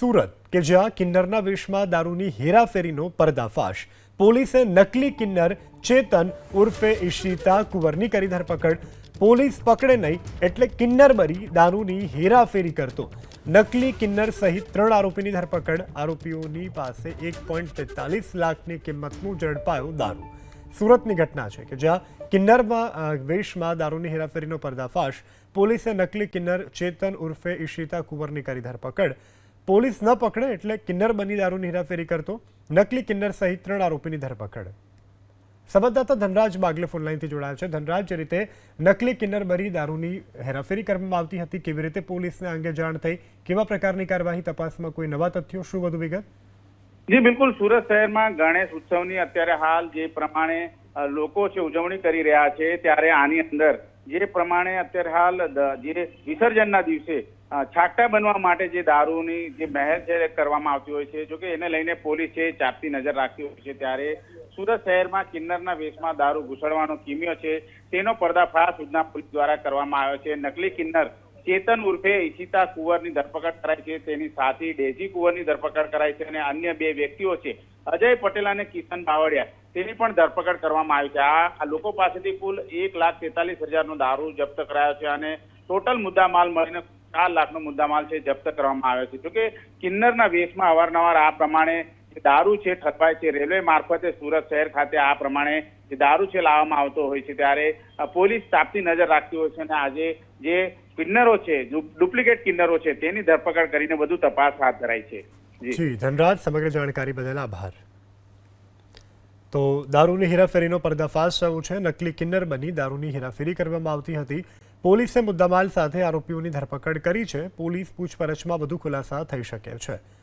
સુરત કે જ્યાં કિન્નરના વેશમાં દારૂની હેરાફેરીનો પર્દાફાશ. પોલીસે નકલી કિન્નર ચેતન ઉર્ફે ઈશિતા કુંવરની કરી ધરપકડ. પોલીસ પકડે નહીં એટલે કિન્નર બની દારૂની હેરાફેરી કરતો. નકલી કિન્નર સહિત ત્રણ આરોપીની ધરપકડ. આરોપીઓની પાસે એક પોઈન્ટ તેતાલીસ લાખની કિંમતનું ઝડપાયો દારૂ. સુરતની ઘટના છે કે જ્યાં કિન્નરમાં વેશમાં દારૂની હેરાફેરીનો પર્દાફાશ. પોલીસે નકલી કિન્નર ચેતન ઉર્ફે ઈશિતા કુંવરની કરી ધરપકડ. પોલીસ ન પકડે એટલે કિન્નર બની દારૂની હેરાફેરી કરતો, નકલી કિન્નર સહિત ત્રણ આરોપીની ધરપકડ. સંવાદદાતા ધનરાજ બાગલે ફોનલાઈનથી જોડાયા છે. ધનરાજ, જે રીતે નકલી કિન્નર બરી દારૂની હેરાફેરી કરવામાં આવતી હતી, કેવી રીતે પોલીસને અંગે જાણ થઈ, કેવા પ્રકારની કાર્યવાહી તપાસમાં કોઈ નવા તથ્યો, શું વધુ વિગત? જી, બિલકુલ. સુરત શહેરમાં ગણેશ ઉત્સવની અત્યારે હાલ જે પ્રમાણે લોકો છે, ઉજવણી કરી રહ્યા છે, ત્યારે આની અંદર જે પ્રમાણે અત્યારે હાલ જે વિસર્જનના દિવસે છાટા બનવા માટે જે દારૂની જે મહેલ છે કરવામાં આવતી હોય છે, જોકે એને લઈને પોલીસ છે ચાપતી નજર રાખતી હોય છે ત્યારે સુરત શહેરમાં કિન્નરના વેશમાં દારૂ ઘૂસડવાનો કિમ્યો છે, તેનો પર્દાફાશ ઉધના પોલીસ દ્વારા કરવામાં આવ્યો છે. નકલી કિન્નર ચેતન ઉર્ફે ઈશિતા કુંવરની ધરપકડ કરાઈ છે, તેની સાથી ડેઝી કુંવરની ધરપકડ કરાઈ છે અને અન્ય બે વ્યક્તિઓ છે. અજય પટેલ અને કિશન બાવળિયા તેની પણ ધરપકડ કરવામાં આવી છે. આ લોકો પાસેથી કુલ એક લાખ તેતાલીસ હજારનો દારૂ જપ્ત કરાયો છે અને ટોટલ મુદ્દામાલ મળીને ચાર લાખનો મુદ્દામાલ છે જપ્ત કરવામાં આવ્યો છે. જોકે કિન્નરના વેશમાં અવારનવાર આ પ્રમાણે દારૂ છે ઠપાય છે. રેલવે મારફતે સુરત શહેર ખાતે આ પ્રમાણે જે દારૂ છે લાવવામાં આવતો હોય છે. ત્યારે પોલીસ તાપતી નજર રાખતી હોય છે અને આજે જે કિન્નરો છે ડુપ્લિકેટ કિન્નરો છે, તેની ધરપકડ કરીને વધુ તપાસ હાથ ધરાઈ છે. જી, ધનરાજ, સમગ્ર જાણકારી બદલ આભાર. તો દારૂની હેરાફેરીનો પર્દાફાશ થયો છે. નકલી કિન્નર બની દારૂની હેરાફેરી કરવામાં આવતી હતી. પોલીસે મુદ્દામાલ સાથે આરોપીઓની ધરપકડ કરી છે. પોલીસ પૂછપરછમાં વધુ ખુલાસા થઈ શકે છે.